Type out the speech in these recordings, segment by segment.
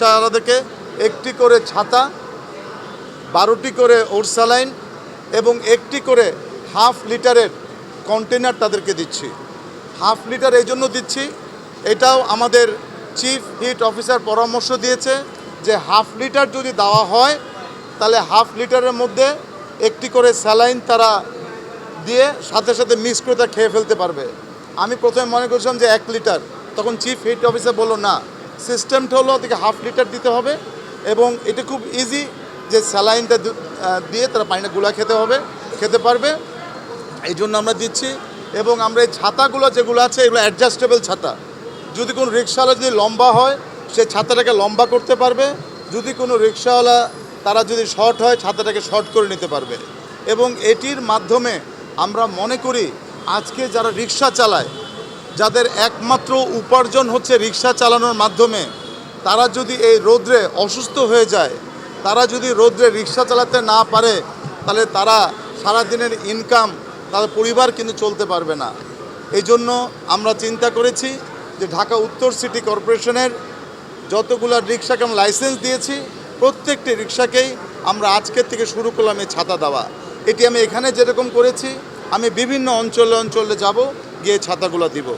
রিক্সাওয়ালাদেরকে একটি করে ছাতা, বারোটি করে ওরসালাইন এবং একটি করে হাফ লিটারের কন্টেনার তাদেরকে দিচ্ছি। হাফ লিটার এই জন্য দিচ্ছি, এটাও আমাদের চিফ হিট অফিসার পরামর্শ দিয়েছে যে হাফ লিটার যদি দেওয়া হয়, তাহলে হাফ লিটারের মধ্যে একটি করে স্যালাইন তারা দিয়ে সাথে সাথে মিক্স করে তা খেয়ে ফেলতে পারবে। আমি প্রথমে মনে করছিলাম যে এক লিটার, তখন চিফ হিট অফিসার বলল, না সিস্টেমটা হলো ওদেরকে হাফ লিটার দিতে হবে এবং এটা খুব ইজি যে স্যালাইনটা দিয়ে তারা পানিটা গুলা খেতে হবে, খেতে পারবে। এই জন্য আমরা দিচ্ছি এবং আমরা এই ছাতাগুলো যেগুলো আছে, এগুলো অ্যাডজাস্টেবল ছাতা। যদি কোনো রিক্সাওয়ালা যদি লম্বা হয়, সে ছাতাটাকে লম্বা করতে পারবে। যদি কোনো রিক্সাওয়ালা, তারা যদি শর্ট হয়, ছাতাটাকে শর্ট করে নিতে পারবে। এবং এটির মাধ্যমে আমরা মনে করি, আজকে যারা রিক্সা চালায় যাদের একমাত্র উপার্জন হচ্ছে রিক্সা চালানোর মাধ্যমে, তারা যদি এই রোদ্রে অসুস্থ হয়ে যায়, তারা যদি রোদ্রে রিক্সা চালাতে না পারে, তাহলে তারা সারাদিনের ইনকাম তাদের পরিবার কিন্তু চলতে পারবে না। এই জন্য আমরা চিন্তা করেছি যে ঢাকা উত্তর সিটি কর্পোরেশনের যতগুলো রিক্সাকে আমরা লাইসেন্স দিয়েছি, প্রত্যেকটি রিক্সাকেই আমরা আজকের থেকে শুরু করলাম এই ছাতা দেওয়া। এটি আমি এখানে যেরকম করেছি, আমি বিভিন্ন অঞ্চলে অঞ্চলে যাব। গিয়ে ছাতাগুলো দিব।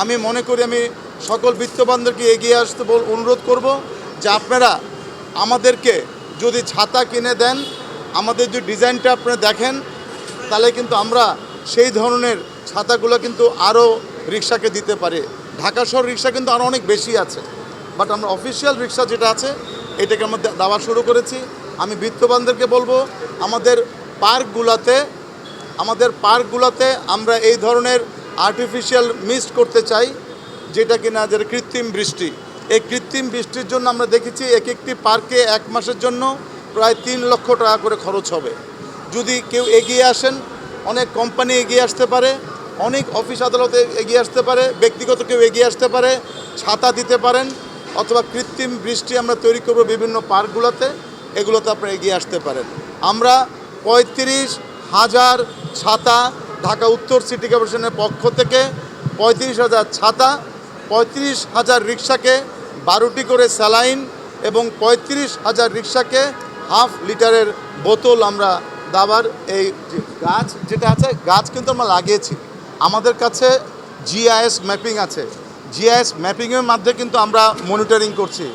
আমি মনে করি আমি সকল বিত্তবানদেরকে এগিয়ে আসতে বল অনুরোধ করব যে আপনারা আমাদেরকে যদি ছাতা কিনে দেন, আমাদের যে ডিজাইনটা আপনারা দেখেন, তাহলে কিন্তু আমরা সেই ধরনের ছাতাগুলো কিন্তু আরও রিক্সাকে দিতে পারি। ঢাকা শহর রিক্সা কিন্তু আরও অনেক বেশি আছে। বাট আমরা অফিসিয়াল রিক্সা যেটা আছে, এটাকে আমরা দেওয়া শুরু করেছি। আমি বিত্তবানদেরকে বলব, আমাদের পার্কগুলোতে আমাদের পার্কগুলোতে আমরা এই ধরনের আর্টিফিশিয়াল মিস্ট করতে চাই, যেটা কিনা যেটা কৃত্রিম বৃষ্টি। এই কৃত্রিম বৃষ্টির জন্য আমরা দেখেছি এক একটি পার্কে এক মাসের জন্য প্রায় তিন লক্ষ টাকা করে খরচ হবে। যদি কেউ এগিয়ে আসেন, অনেক কোম্পানি এগিয়ে আসতে পারে, অনেক অফিস আদালতে এগিয়ে আসতে পারে, ব্যক্তিগত কেউ এগিয়ে আসতে পারে, ছাতা দিতে পারেন, অথবা কৃত্রিম বৃষ্টি আমরা তৈরি করব বিভিন্ন পার্কগুলোতে, এগুলোতে আপনারা এগিয়ে আসতে পারেন। আমরা পঁয়ত্রিশ হাজার ছাতা ঢাকা উত্তর সিটি কর্পোরেশনের পক্ষ থেকে পঁয়ত্রিশ হাজার ছাতা, পঁয়ত্রিশ হাজার রিক্সাকে বারোটি করে স্যালাইন এবং পঁয়ত্রিশ হাজার রিক্সাকে হাফ লিটারের বোতল আমরা দাবার এই গাছ, যেটা আছে, গাছ কিন্তু আমরা লাগিয়েছি। আমাদের কাছে জিআইএস ম্যাপিং আছে। জিআইএস ম্যাপিংয়ের মাধ্যমে কিন্তু আমরা মনিটরিং করছি।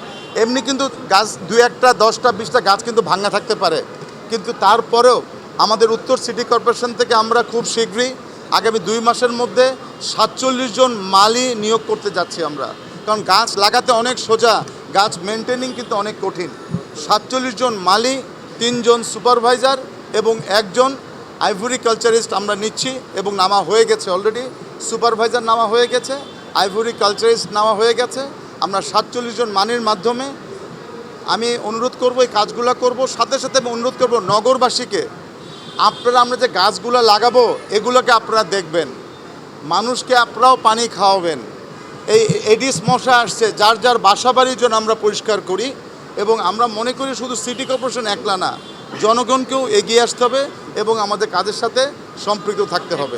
এমনি কিন্তু গাছ দু একটা, দশটা, বিশটা গাছ কিন্তু ভাঙা থাকতে পারে। কিন্তু তারপরেও আমাদের উত্তর সিটি কর্পোরেশন থেকে আমরা খুব শীঘ্রই, আগামী দুই মাসের মধ্যে সাতচল্লিশ জন মালি নিয়োগ করতে যাচ্ছি আমরা। কারণ গাছ লাগাতে অনেক সোজা, গাছ মেনটেনিং কিন্তু অনেক কঠিন। সাতচল্লিশ জন মালি, তিনজন সুপারভাইজার এবং একজন আইভরি কালচারিস্ট আমরা নিচ্ছি এবং নামা হয়ে গেছে অলরেডি সুপারভাইজার নামা হয়ে গেছে আইভরি কালচারিস্ট নামা হয়ে গেছে। আমরা সাতচল্লিশ জন মানির মাধ্যমে আমি অনুরোধ করব, এই কাজগুলো করব। সাথে সাথে আমি অনুরোধ করব নগরবাসীকে আপনারা আমরা যে গাছগুলো লাগাবো, এগুলোকে আপনারা দেখবেন। মানুষকে আপনারাও পানি খাওয়াবেন। এই এডিস মশা আসছে, যার যার বাসা বাড়ির জন্য আমরা পরিষ্কার করি এবং আমরা মনে করি শুধু সিটি কর্পোরেশন একলা না, জনগণকেও এগিয়ে আসতে হবে এবং আমাদের কাজের সাথে সম্পৃক্ত থাকতে হবে।